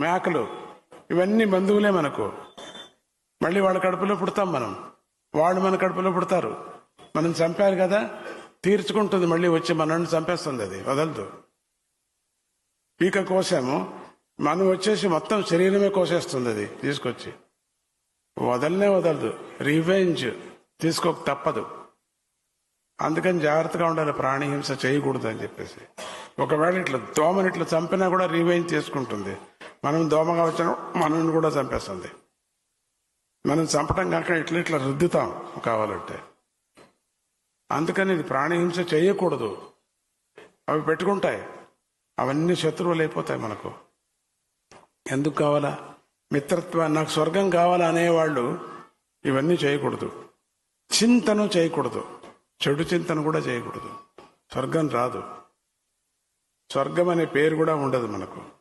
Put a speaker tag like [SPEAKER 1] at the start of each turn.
[SPEAKER 1] మేకలు. ఇవన్నీ బంధువులే మనకు. మళ్ళీ వాళ్ళ కడుపులో పుడతాం మనం. వాళ్ళు మన కడుపులో పుడతారు. మనం చంపారు కదా? తీర్చుకుంటుంది మళ్ళీ వచ్చి మనల్ని చంపేస్తుంది అది. వదలదు. పీక కోసాము. మనం వచ్చేసి మొత్తం శరీరమే కోసేస్తుంది అది తీసుకొచ్చి. వదలనే వదలదు. రివెంజ్ తీసుకోక తప్పదు. అందుకని జాగ్రత్తగా ఉండాలి. ప్రాణిహింస చేయకూడదు అని చెప్పేసి. ఒకవేళ ఇట్లా దోమని ఇట్లా చంపినా కూడా రివెంజ్ తీసుకుంటుంది. మనం దోమగా వచ్చిన మనల్ని కూడా చంపేస్తుంది. మనం చంపటం కాక ఇట్లా ఇట్లా రుద్దుతాం కావాలంటే. అందుకని ఇది ప్రాణహింస చేయకూడదు. అవి పెట్టుకుంటాయి. అవన్నీ శత్రువులు అయిపోతాయి మనకు. ఎందుకు కావాలా? మిత్రత్వ నాకు స్వర్గం కావాలా అనేవాళ్ళు ఇవన్నీ చేయకూడదు. చింతను చేయకూడదు. చెడు చింతన కూడా చేయకూడదు. స్వర్గం రాదు. స్వర్గం అనే పేరు కూడా ఉండదు మనకు.